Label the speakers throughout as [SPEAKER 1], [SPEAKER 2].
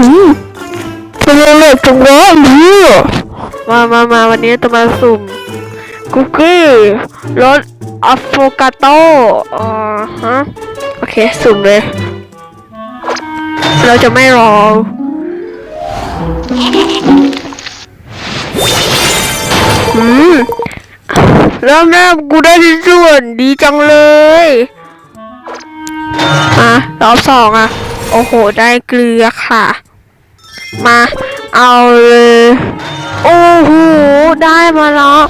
[SPEAKER 1] อืมเป็นอะไรจังวะเนี่ยมามามาวันนี้จะมาสุ่มคุกกี้รสอะโฟกาโต้อ่าฮะ โอเค สุ่มเลย เราจะไม่รออืมเริ่มแรกกูได้ที่ส่วนดีจังเลยมารอบสองอะ โอ้โห ได้เกลือค่ะ มาเอาเลยโอ้โหได้มาแล้ว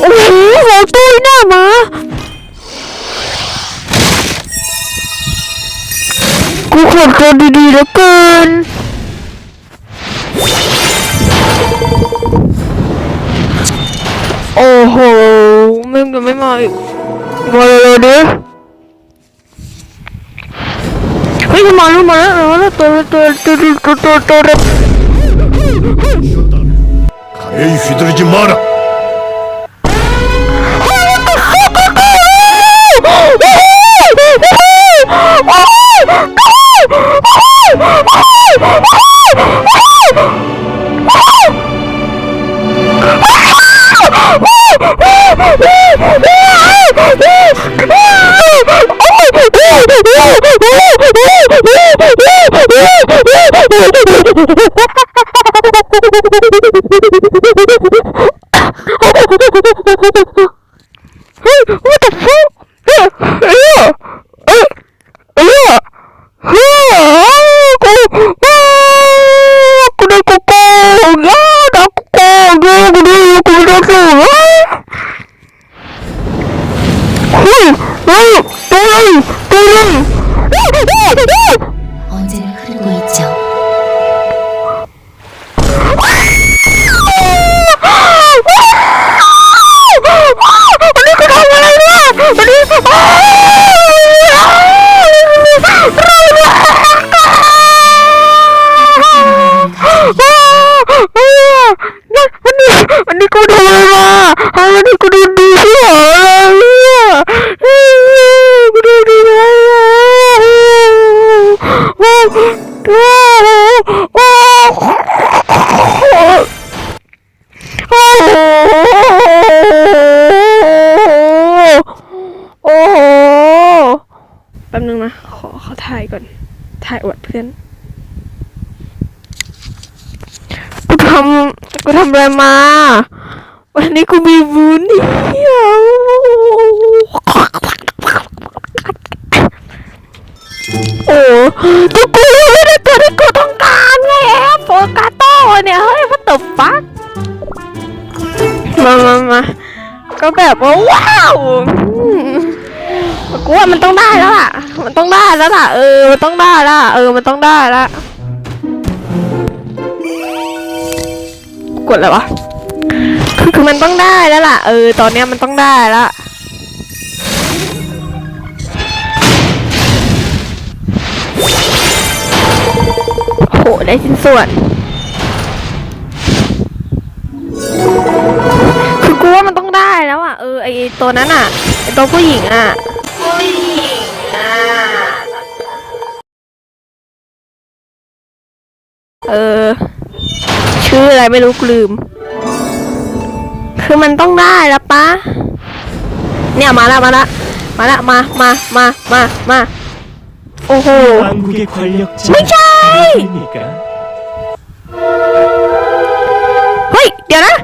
[SPEAKER 1] โอ้โหหัวตุ้ยหน้ามากูขนตัวดีๆแล้วเกินโอ้โหมึงจะไม่มาอีก มาเร็วๆดิเฮ้ยมาแล้ ว นี้วันนี้กูทำอะไรมาวันนี้กูดูดีที่หรอเนี่ยกูดูดีเลยโอ้โหโอ้โหแป๊บนึงนะ ขอขอถ่ายก่อน ถ่ายอวดเพื่อน กูทำ กู ทำอะไรมา วันนี้กูมีบุญเดียวโอ้ก็กูไม่ได้ตัวที่กูต้องการไงแอปโฟกาโต้เนี่ยเฮ้ยมันตบฟักมามามาก็แบบว่าว้าวกูว่ามันต้องได้แล้วล่ะ มันต้องได้แล้วล่ะ เออ มันต้องได้แล้วล่ะเออ มันต้องได้แล้ว กดอะไรวะคือคือมันต้องได้แล้วล่ะ เออ ตอนเนี้ยมันต้องได้ล้โหได้ชิ้นส่วน คือกูว่ามันต้องได้แล้วอะ เออไอตัวนั้นอะไอตัวผู้หญิงอะผู้หญิงอะ เออ ชื่ออะไรไม่รู้กูลืม คือมันต้องได้แล้วปะเนี่ยมาละมาละมาละมา มา มา มา มา โอ้โห
[SPEAKER 2] 왕국의 권력자
[SPEAKER 1] 미쳐!
[SPEAKER 2] 아닙니까?
[SPEAKER 1] เฮ้ย เดี๋ยวนะ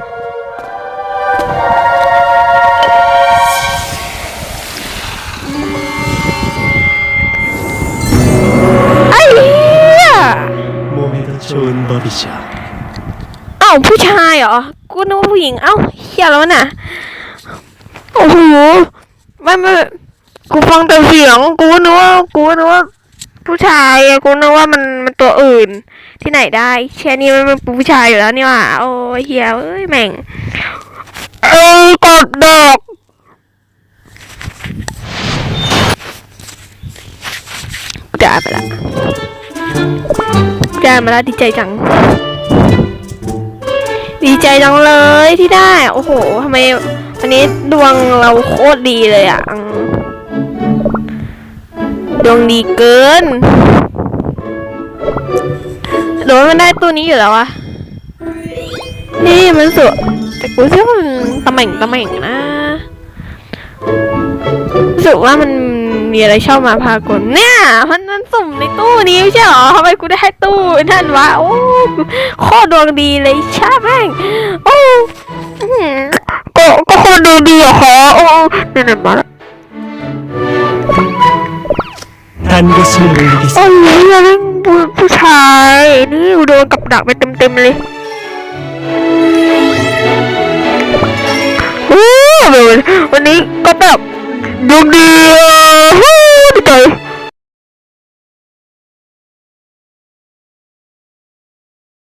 [SPEAKER 1] ไอ้เหี้ย
[SPEAKER 2] 몸에 더 좋은 법이죠.
[SPEAKER 1] เอ้าผู้ชายเหรอ กูนึกว่าผู้หญิง เอ้าเฮียแล้วน่ะ โอ้โห ไม่ไม่ กูฟังแต่เสียง กูนึกว่า กูนึกว่า ผู้ชายอะกูนึกว่ามันมันตัวอื่น ที่ไหนได้แค่นี้มันเป็นผู้ชายอยู่แล้วนี่ว่าโอ้เฮียเอ้ยแม่ง เอ้ยกดดอกได้ไปละได้มาแล้วดีใจจัง ดีใจจังเลยที่ได้ โอ้โหทำไมวันนี้ดวงเราโคตรดีเลยอะดวงดีเกินหรือว่ามันได้ตัวนี้อยู่แล้ววะนี่มันสวยแต่กูเชื่อว่ามันตะเหม่งตะเหม่งนะรู้สึกว่ามันีอะไรชอบมาพากลเนี่ยมันมันสุ่มในตู้นี้ไใช่หรอทำไมกูได้ให้ตู้นั่นวะโอ้ข้อดวงดีเลยชาแม่งโอ้ก็ก็โคตดวงดีอะขะโอ้เนี่ยมาแล้ว
[SPEAKER 2] ทันก็สวยดิ
[SPEAKER 1] โอ้ยเรื่องผู้ชายนี่โดนกับดักไปเต็มๆเลยวันนี้ก็แบบ dunia.